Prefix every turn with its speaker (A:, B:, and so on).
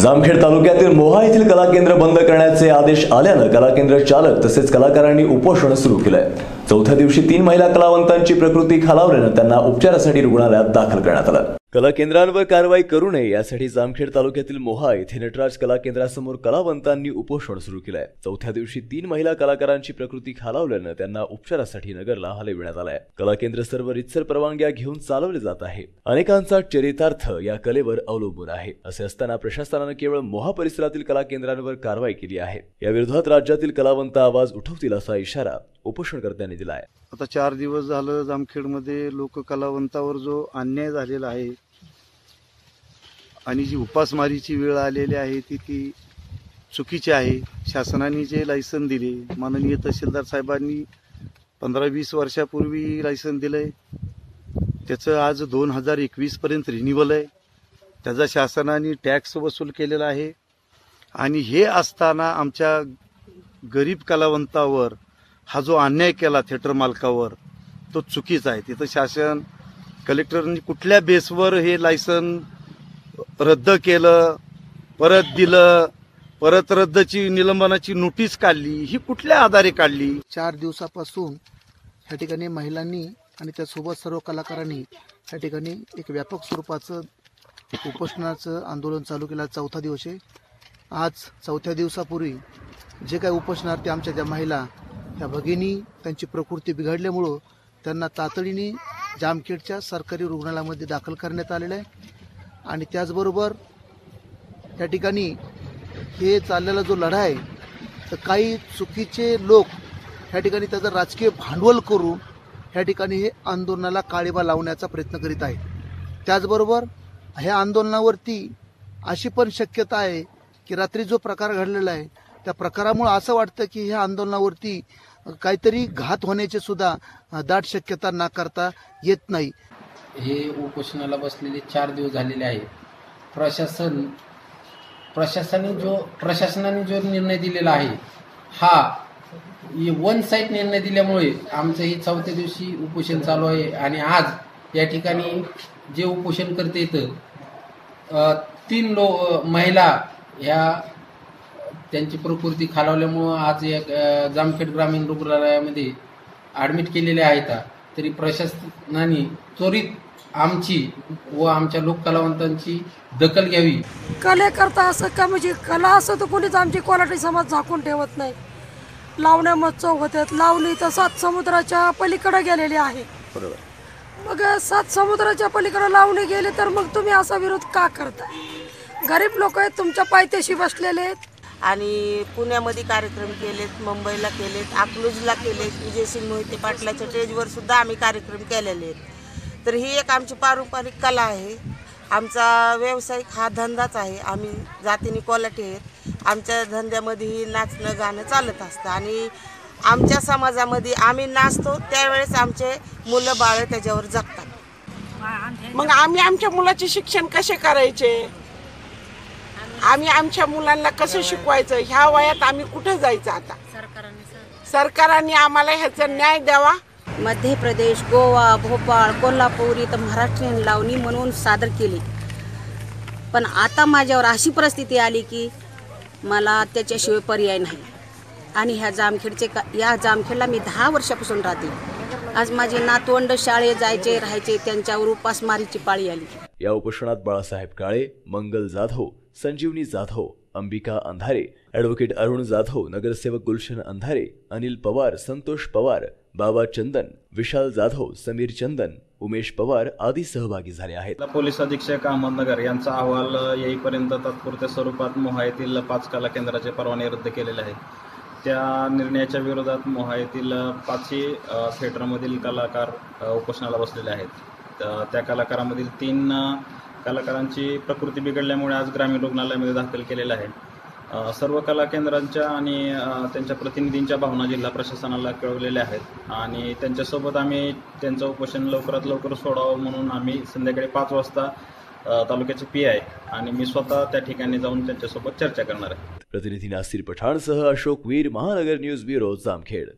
A: जामखेड तालुक्यातील मोहा येथील कला केंद्र बंद करण्याचे आदेश आल्यानं कला केंद्र चालक तसेच कलाकारांनी उपोषण सुरू केलंय. चौथ्या दिवशी तीन महिला कलावंतांची प्रकृती खालावल्यानं त्यांना उपचारासाठी रुग्णालयात दाखल करण्यात आलं. कला केंद्रांवर कारवाई करू नये यासाठी जामखेड तालुक्यातील मोहा येथे नटराज कला केंद्रासमोर कलावंतांनी उपोषण सुरू केलंय. चौथ्या दिवशी तीन महिला कलाकारांची प्रकृती खालावल्यानं त्यांना उपचारासाठी नगरला हलविण्यात आलाय. कला केंद्र सर्व रितसर परवानग्या घेऊन चालवले जात आहे. अनेकांचा चरितार्थ या कलेवर अवलंबून आहे. असे असताना प्रशासनानं केवळ मोहा परिसरातील कला केंद्रांवर कारवाई केली आहे. या विरोधात राज्यातील कलावंत आवाज उठवतील असा इशारा उपोषणकर्त्यांनी दिलाय.
B: आता चार दिवस झालं जामखेडमध्ये लोककलावंतावर जो अन्याय झालेला आहे आणि जी उपासमारीची वेळ आलेली आहे ती ती चुकीची आहे. शासनाने जे लायसन दिले माननीय तहसीलदार साहेबांनी पंधरा वीस वर्षापूर्वी लायसन दिलं आहे त्याचं आज दोन हजार एकवीसपर्यंत रिन्युअल आहे. त्याचा शासनाने टॅक्स वसूल केलेला आहे. आणि हे असताना आमच्या गरीब कलावंतावर हा जो अन्याय केला थिएटर मालकावर तो चुकीचा आहे. तिथं शासन कलेक्टरनी कुठल्या बेसवर हे लायसन रद्द केलं परत दिलं परत रद्दची निलंबनाची नोटीस काढली ही कुठल्या आधारे काढली?
C: चार दिवसापासून ह्या ठिकाणी महिलांनी आणि त्यासोबत सर्व कलाकारांनी ह्या ठिकाणी एक व्यापक स्वरूपाचं उपोषणाचं आंदोलन चालू केलं. चौथा दिवस आहे. आज चौथ्या दिवसापूर्वी जे काही उपोषणार्थी आमच्या त्या महिला त्या भगिनी त्यांची प्रकृती बिघडल्यामुळं त्यांना तातडीने जामखेडच्या सरकारी रुग्णालयामध्ये दाखल करण्यात आलेलं आहे. आणि त्याचबरोबर त्या ठिकाणी हे चाललेला जो लढा आहे तर काही चुकीचे लोक ह्या ठिकाणी त्याचं राजकीय भांडवल करून ह्या ठिकाणी हे आंदोलनाला काळीबा लावण्याचा प्रयत्न करीत आहेत. त्याचबरोबर ह्या आंदोलनावरती अशी पण शक्यता आहे की रात्री जो प्रकार घडलेला आहे त्या प्रकारामुळं असं वाटतं की ह्या आंदोलनावरती काहीतरी घात होण्याची सुद्धा दाट शक्यता नाकारता येत नाही.
D: हे उपोषणाला बसलेले चार दिवस झालेले आहे प्रशासन प्रशासनाने जो प्रशासनाने जो निर्णय दिलेला आहे हा वन साईड निर्णय दिल्यामुळे आमचं हे चौथ्या दिवशी उपोषण चालू आहे आणि आज या ठिकाणी जे उपोषण करते येतं तीन लो महिला ह्या त्यांची प्रकृती खालावल्यामुळं आज या जामखेड ग्रामीण रुग्णालयामध्ये ॲडमिट केलेल्या आहेत. तरी प्रशासनाने त्वरित आमची व आमच्या लोककलावंतांची दखल घ्यावी.
E: कलेकरता असं का म्हणजे कला असं तर कोणीच आमची कोलाटी समाज झाकून ठेवत नाही. लावण्या महोत्सव होतात लावणी तर सात समुद्राच्या पलीकडे गेलेली आहे. मग सात समुद्राच्या पलीकडे लावणी गेले तर मग तुम्ही असा विरोध का करताय? गरीब लोक आहेत तुमच्या पायथ्याशी बसलेले आहेत.
F: आणि पुण्यामध्ये कार्यक्रम केलेत मुंबईला केलेत अकलूजला केलेत विजयसिंग मोहिते पाटलाच्या स्टेजवर सुद्धा आम्ही कार्यक्रम केलेले आहेत. तर ही एक आमची पारंपरिक कला आहे. आमचा व्यावसायिक हा धंदाच आहे. आम्ही जातीने कोलाटे आहेत. आमच्या धंद्यामध्येही नाचणं गाणं चालत असतं आणि आमच्या समाजामध्ये आम्ही नाचतो त्यावेळेस आमचे मुलं बाळं त्याच्यावर जगतात.
G: मग आम्ही आमच्या मुलाचे शिक्षण कसे करायचे? आम्ही आमच्या मुलांना कसं शिकवायचं? ह्या वयात आम्ही कुठं जायचं आता? सरकारने आम्हाला ह्याचा न्याय द्यावा.
H: मध्य प्रदेश गोवा भोपाळ कोल्हापूर इथं महाराष्ट्रीयन लावणी म्हणून सादर केली. पण आता माझ्यावर अशी परिस्थिती आली की मला त्याच्याशिवाय पर्याय नाही. आणि ह्या जामखेडचे का या जामखेडला मी दहा वर्षापासून राहते. आज माझे नातवंड शाळेत जायचे राहायचे त्यांच्यावर उपासमारीची पाळी आली.
A: या उपोषणात बाळासाहेब काळे मंगल जाधव संजीवनी जाधव अंबिका अंधारे ॲडव्होकेट अरुण जाधव नगरसेवक गुलशन अंधारे अनिल पवार संतोष पवार बाबा चंदन विशाल जाधव समीर चंदन उमेश पवार आदी सहभागी झाले आहेत.
I: पोलीस अधीक्षक अहमदनगर यांचा अहवाल येईपर्यंत तात्पुरत्या स्वरूपात मोहा येथील पाच कला केंद्राचे परवाने रद्द केलेले आहे त्या निर्णयाच्या विरोधात मोहा येथील पाचही थिएटरमधील कलाकार उपोषणाला बसलेले आहेत. त्या कलाकारामधील तीन कलाकारांची प्रकृती बिघडल्यामुळे आज ग्रामीण रुग्णालयामध्ये दाखल केलेलं आहे. सर्व कला केंद्रांच्या आणि त्यांच्या प्रतिनिधींच्या भावना जिल्हा प्रशासनाला कळवलेल्या आहेत. आणि त्यांच्यासोबत आम्ही त्यांचं उपोषण लवकरात लवकर सोडावं म्हणून आम्ही संध्याकाळी पाच वाजता तालुक्याचे पी आय आणि मी स्वतः त्या ठिकाणी जाऊन त्यांच्यासोबत चर्चा करणार आहे.
A: प्रतिनिधी नासिर पठाणसह अशोक वीर महानगर न्यूज ब्युरो जामखेड.